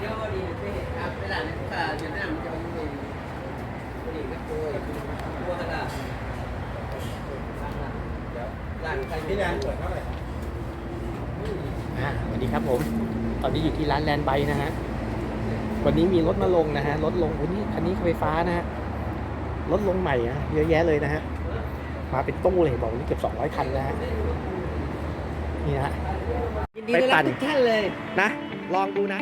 เดี๋ยวดีครับเวลาเนี่ยถ้าเวียดนาจะมีดีก็ตัวตัวขนาดร้านใครพี่แดนเปิดเท่าไหร่อ่าสวัสดีครับผม ตอนนี้อยู่ที่ร้านแลนด์ไบนะฮะ วันนี้มีรถมาลงนะฮะ รถลงวันนี้คันนี้ไฟฟ้านะฮะ รถลงใหม่นะเยอะแยะเลยนะฮะ มาเป็นตู้เลยบอกวันนี้เกือบ200คันนะฮะ นี่ฮะ ยินดีต้อนรับทุกท่านเลย นะ ลองดูนะ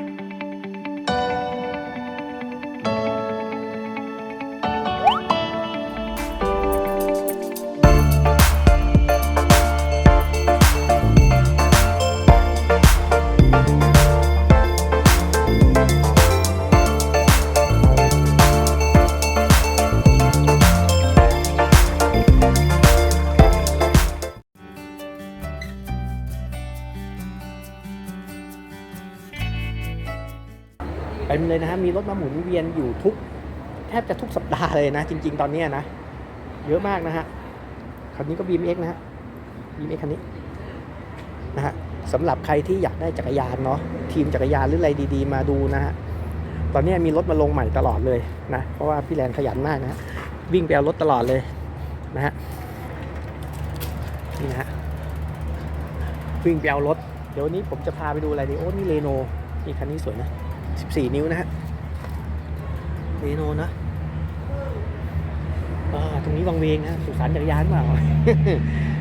เต็มเลยนะฮะมีรถมาหมุนเวียนอยู่ทุก แทบจะทุกสัปดาห์เลยนะ จริง ๆ ตอนนี้นะ เยอะมากนะฮะคันนี้ก็ BMX นะฮะ BMX คันนี้นะฮะสำหรับใครที่อยากได้จักรยานเนาะทีมจักรยานหรืออะไรดี ๆ มาดูนะฮะตอนนี้มีรถมาลงใหม่ตลอดเลยนะ เพราะว่าพี่แลนขยันมากนะฮะวิ่งไปเอารถตลอดเลยนะฮะนี่นะฮะวิ่งไปเอารถ เดี๋ยววันนี้ผมจะพาไปดูอะไรดีโอ้นี่เรโนนี่คันนี้สวยนะ 14 นิ้วนะฮะเรโนนะตรงนี้วังเวงนะสุสานจักรยานเปล่า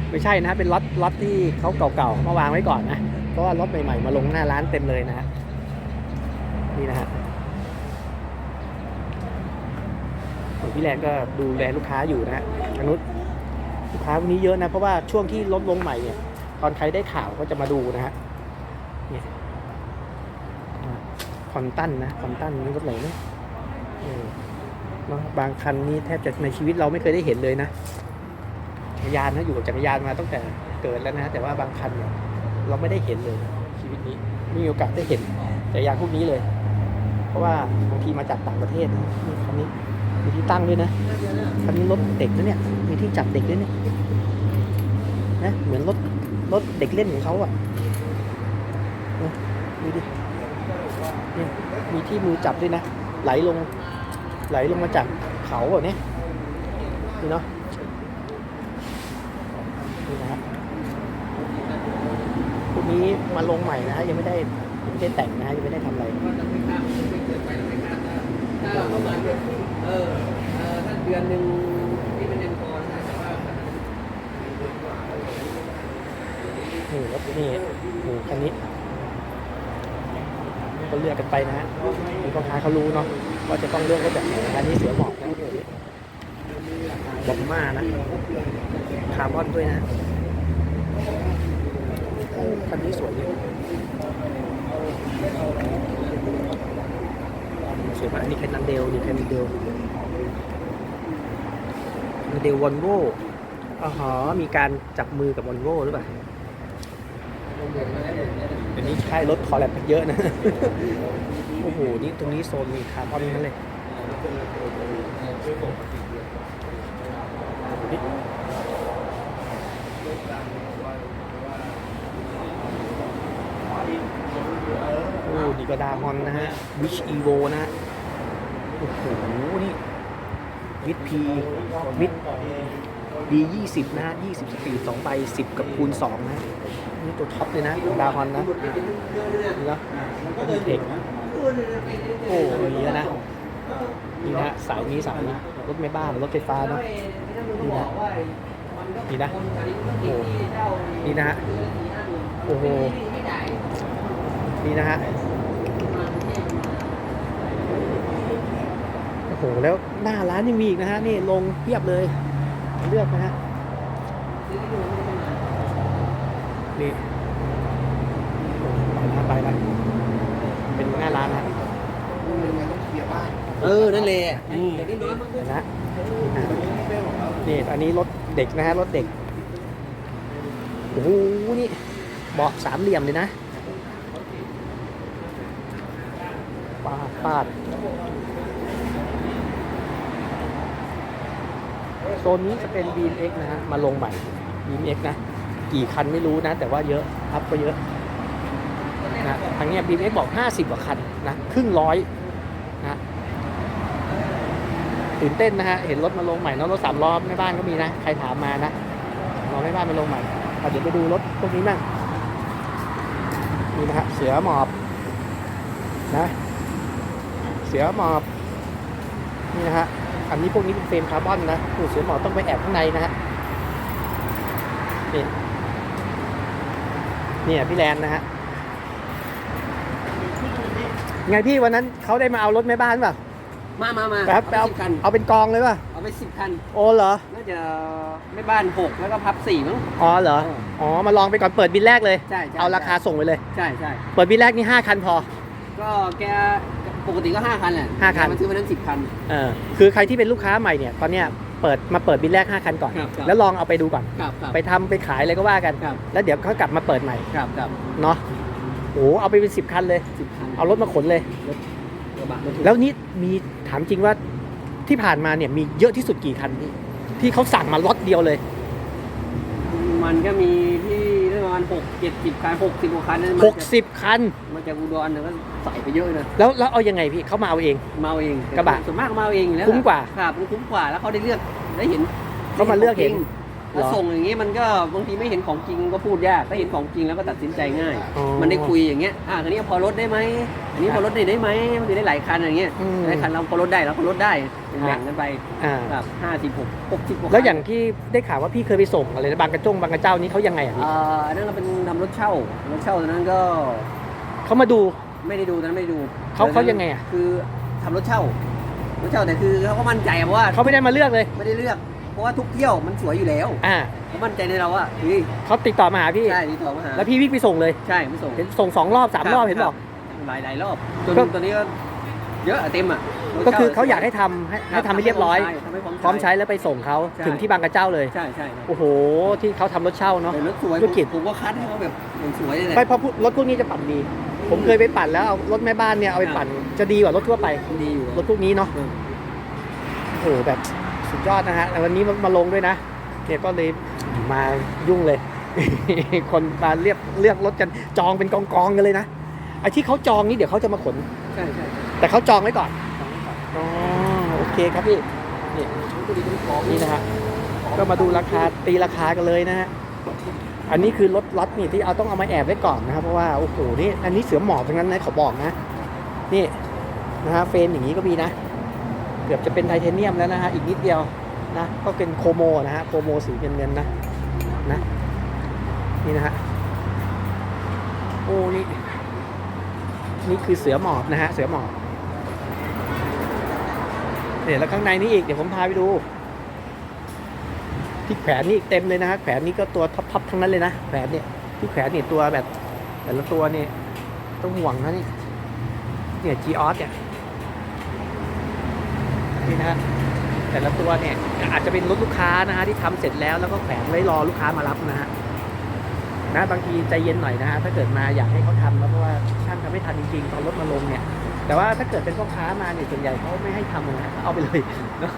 ไม่ใช่นะเป็นล็อตล็อตที่เขาเก่าๆมาวางไว้ก่อนนะ เพราะว่ารถใหม่ๆมาลงหน้าร้านเต็มเลยนะฮะนี่นะฮะพี่แลนก็ดูแลลูกค้าอยู่นะฮะทางนุษลูกค้าวันนี้เยอะนะ เพราะว่าช่วงที่รถลงใหม่เนี่ย ตอนใครได้ข่าวก็จะมาดูนะฮะเนี่ย คอนตันนะคอนตันนี่รถไหนเนี่ยบางคันนี้แทบจะในชีวิตเราไม่เคยได้เห็นเลยนะจักรยานนะอยู่กับจักรยานมาตั้งแต่เกิดแล้วนะ แต่ว่าบางคันเนี่ยเราไม่ได้เห็นเลย ชีวิตนี้ไม่มีโอกาสได้เห็นจักรยานพวกนี้เลย เพราะว่าบางทีมาจากต่างประเทศนะนี่คันนี้มีที่ตั้งด้วยนะคันนี้รถเด็กนะเนี่ยมีที่จับเด็กด้วยเนี่ยนะเหมือนรถรถเด็กเล่นของเขาอะนะดูดิ นี่มีที่มือจับด้วยนะ ไหลลง ไหลลงมาจากเขาแบบนี้นี่เนาะนี่นะฮะพวกนี้มาลงใหม่นะฮะยังไม่ได้ยังไม่ได้แต่งนะฮะยังไม่ได้ทำอะไรถ้าประมาณเออเออถ้าเดือนหนึ่งที่มันยังพอนะแต่ว่านี่รถนี่นี่คันนี้ ก็เลือกกันไปนะฮะมีพ่อค้าเขารู้เนาะว่าจะต้องเลือกรถแบบไหนนะอันนี้เสือหมอบนะบอมมานะคาร์บอนด้วยนะคันนี้สวยเลยสวยมากนนี้แคนนันเดลนี่แคนนันเดลนันเดลวอลโวอ๋อมีการจับมือกับวอลโวหรือเปล่า เดี๋ยวนี้ค่ายรถคอแลบเยอะนะ โอ้โห นี่ตรงนี้โซนมีคาร์บอนนั่นเลยนี่โอ้ดีก็ดาฮอนนะฮะ วิชอีโวนะฮะ โอ้โห นี่วิทพีวิทดียี่สิบนะฮะยี่สิบสปีดสองใบสิบกับคูณสองนะฮะ นี่ตัวท็อปเลยนะของดาวฮอนนะนี่นะมีเทคโอ้ยเยอะนะนี่นะสายนี้สายนี้รถไม่บ้านรถไฟฟ้าเนาะนี่นะนี่นะโอ้นี่นะฮะโอ้โหนี่นะฮะโอ้โหแล้วหน้าร้านยังมีอีกนะฮะนี่ลงเพียบเลยเลือกนะฮะ นี่ไปแล้วไปแล้วเป็นหน้าร้านนะเออ นั่นแหละอืมเดี๋ยวนี้น้อยมากเห็นนะนี่นะนี่อันนี้รถเด็กนะฮะรถเด็กโอ้โหนี่เบาะสามเหลี่ยมเลยนะปาดปาดโซนนี้จะเป็น BMX นะฮะมาลงใหม่ BMX นะ กี่คันไม่รู้นะ แต่ว่าเยอะอัพก็เยอะนแรกนะทางเนี้ย BMX บอก 50กว่าคันนะครึ่งร้อยนะตื่นเต้นนะฮะเห็นรถมาลงใหม่นอะรถสามล้อแม่บ้านก็มีนะใครถามมานะรอแม่บ้านมาลงใหม่เเดี๋ยวไปดูรถพวกนี้บ้างนี่นะฮะเสือหมอบนะเสือหมอบนี่นะฮะอันนี้พวกนี้เป็นเฟรมคาร์บอนนะโอ้เสือหมอบต้องไปแอบข้างในนะฮะนี่ เนี่ยพี่แลนนะฮะไงพี่วันนั้นเขาได้มาเอารถแม่บ้านป่ะมามามาไปครับไปเอาสิบคัน เอาเป็นกองเลยป่ะเอาไปสิบคัน โอ้เหรอน่าจะไม่บ้านหกแล้วก็พับสี่มั้ง อ๋อเหรออ๋อมาลองไปก่อนเปิดบินแรกเลย ใช่ใช่เอาราคาส่งไปเลย ใช่ใช่ เปิดบินแรกนี่5คันพอ ก็แกปกติก็ห้าคันแหละห้าคันมันซื้อวันนั้นสิบคัน เออคือใครที่เป็นลูกค้าใหม่เนี่ยตอนเนี้ย เปิดมาเปิดบินแรก 5 คันก่อน ครับครับ แล้วลองเอาไปดูก่อน ครับครับ ไปทำไปขายอะไรก็ว่ากัน ครับ แล้วเดี๋ยวเขากลับมาเปิดใหม่ครับครับเนาะโอ้เอาไปเป็นสิบคันเลย สิบคันเอารถมาขนเลย กระบะรถถูกแล้วนี่มีถามจริงว่าที่ผ่านมาเนี่ยมีเยอะที่สุดกี่คันพี่ที่เขาสั่งมาล็อตเดียวเลย มันก็มีที่ประมาณ หกเจ็ดสิบคันหกสิบกว่าคันนั่นมาจาก60 คัน มาจากอุดรเนี่ยก็ใส่ไปเยอะนะแล้วแล้วเอายังไงพี่เขามาเอาเองเมาเองกระบะส่วนมากก็เมาเองอยู่แล้วคุ้มกว่าครับมันคุ้มกว่าแล้วเขาได้เลือกได้เห็นเขามาเลือกเห็น ได้ของ จริงแล้วเหรอส่งอย่างงี้มันก็บางทีไม่เห็นของจริงก็พูดยากถ้าเห็นของจริงแล้วก็ตัดสินใจง่าย อ๋อมันได้คุยอย่างเงี้ยอะอันนี้พอลดได้ไหมอันนี้พอลดได้ได้ไหมมันจะได้หลายคันอย่างเงี้ยอืมหลายคันเราพอลดได้เราก็ลดได้แบ่งกันไปอ่าครับห้าสิบหกหกสิบกว่าคัน แล้วอย่างที่ได้ข่าวว่าพี่เคยไปส่งอะไรนะบางกระจงบางกระเจ้านี้เขายังไงอะพี่เอ่ออันนั้นเราเป็นทำรถเช่ารถเช่าตอนนั้นก็เขามาดู ไม่ได้ดูตอนนั้นไม่ได้ดูเขาเขายังไงอะ คือทำรถเช่ารถเช่าแต่คือเขาก็มั่นใจเพราะว่าเขาไม่ได้มาเลือกเลย ไม่ได้เลือก เพราะว่าทุกเที่ยวมันสวยอยู่แล้วอ่าเขามั่นใจในเราว่าเฮ้ยเขาติดต่อมาหาพี่ ใช่ที่ต่อมาหาแล้วพี่วิ่งไปส่งเลย ใช่ไม่ส่งเห็นส่งสองรอบสามรอบเห็นบอก หลายหลายๆรอบจนก็ตอนนี้ก็เยอะอะเต็มอะรถก็คือช่เขาอยากให้ทำให้ให้ทำให้เรียบร้อยทำให้พร้อมใช้แล้วไปส่งเขาใช่ถึงที่บางกระเจ้าเลย ใช่ใช่ครับโอ้โห ที่เขาทำรถเช่าเนาะแต่รถสวยธุรกิจผมก็คัดให้เขาแบบสวยๆเลยแหละไม่เพราะพวกรถพวกนี้จะปั่นดี ผมเคยไปปั่นแล้วเอารถแม่บ้านเนี่ยเอาไปปั่นจะดีกว่ารถทั่วไปดีอยู่รถพวกนี้เนาะเออโอ้โหแบบสุด ยอดนะฮะแต่วันนี้มามาลงด้วยนะเนี่ยก็เลยมายุ่งเลย คนมาเรียกเลือกรถกันจองเป็นกองกองๆกันเลยนะไอ้ที่เขาจองนี่เดี๋ยวเขาจะมาขนใช่ใช่แต่เขาจองไว้ก่อนอ๋อโอเคครับพี่นี่ตัวนี้เป็นของนี่นะฮะก็มาดูราคาตีราคากันเลยนะฮะอันนี้คือรถล็อตนี่ที่เอาต้องเอามาแอบไว้ก่อนนะครับเพราะว่าโอ้โหนี่อันนี้เสือหมอบทั้งนั้นนะเขาบอกนะ นี่นะฮะเฟรมอย่างนี้ก็มีนะ เกือบจะเป็นไทเทเนียมแล้วนะฮะอีกนิดเดียวนะก็เป็นโคโมนะฮะโคโมสีเงินเงินๆนะนะนี่นะฮะโอ้นี่นี่คือเสือหมอบนะฮะเสือหมอบเนี่ยวแล้วข้างในนี่อีกเดี๋ยวผมพาไปดู ที่แขวนนี่อีกเต็มเลยนะฮะแขวนนี่ก็ตัวท็อปๆทั้งนั้นเลยนะแขวนเนี่ยที่แขวนนี่ตัวแบบ แต่ละตัวเนี่ยต้องห่วงนะนี่เนี่ยจีออสเนี่ย นี่นะแต่ละตัวเนี่ยอาจจะเป็นรถลูกค้านะฮะที่ทำเสร็จแล้วแล้วก็แขวนไว้รอลูกค้ามารับนะฮะนะบางทีใจเย็นหน่อยนะฮะถ้าเกิดมาอยากให้เขาทำแล้วเพราะว่าช่างทำไม่ทันจริงๆตอนรถมาลงเนี่ย แต่ว่าถ้าเกิดเป็นพ่อค้ามาเนี่ยส่วนใหญ่เขาไม่ให้ทำนะเอาไปเลยเนาะ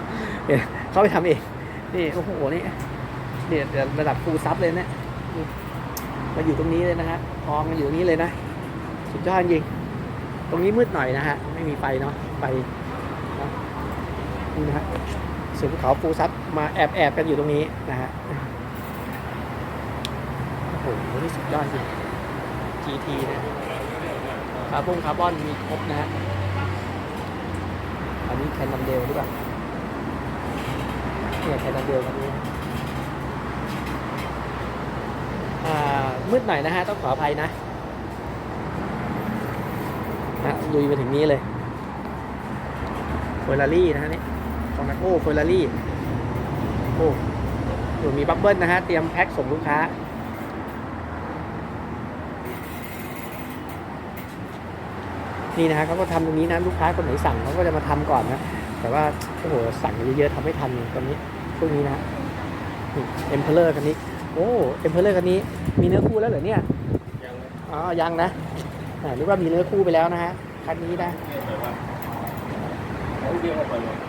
เขาไปทำเองนี่โอ้โหนี่เนี่ยระดับฟูลซับเลยเนี่ยมาอยู่ตรงนี้เลยนะฮะทองมาอยู่ตรงนี้เลยนะสุดยอดจริง ตรงนี้มืดหน่อยนะฮะไม่มีไฟเนาะไฟ นี่นะฮะสือภูเขาฟูซับมาแอบแอบกันอยู่ตรงนี้นะฮะโอ้โหนี่สุดยอดจริง GT นะคาร์บอนคาร์บอนมีครบนะฮะอันนี้แคนดัมเดลหรือเปล่าเนี่ยแคนดัมเดลคันนี้อ่ามืดหน่อยนะฮะ ต้องขออภัยนะนะลุยมาถึงนี้เลยเฟอร์รารี่นะฮะนี่ คองนาโก้เฟอร์รารี่โอ้อยู่มีบับเบิ้ลนะฮะ เตรียมแพ็คส่งลูกค้า นี่นะฮะเขาก็ทำตรงนี้นะลูกค้าคนไหนสั่งเขาก็จะมาทำก่อนนะ แต่ว่าโอ้โหสั่งเยอะๆทำไม่ทันตอนนี้พวกนี้นะเอ็มเพลเลอร์คันนี้ โอ้เอ็มเพลเลอร์คันนี้ มีเนื้อคู่แล้วเหรอเนี่ยอ๋อยังนะอ่านึกว่ามีเนื้อคู่ไปแล้วนะฮะคันนี้นะเขาเรียกว่าไปเลย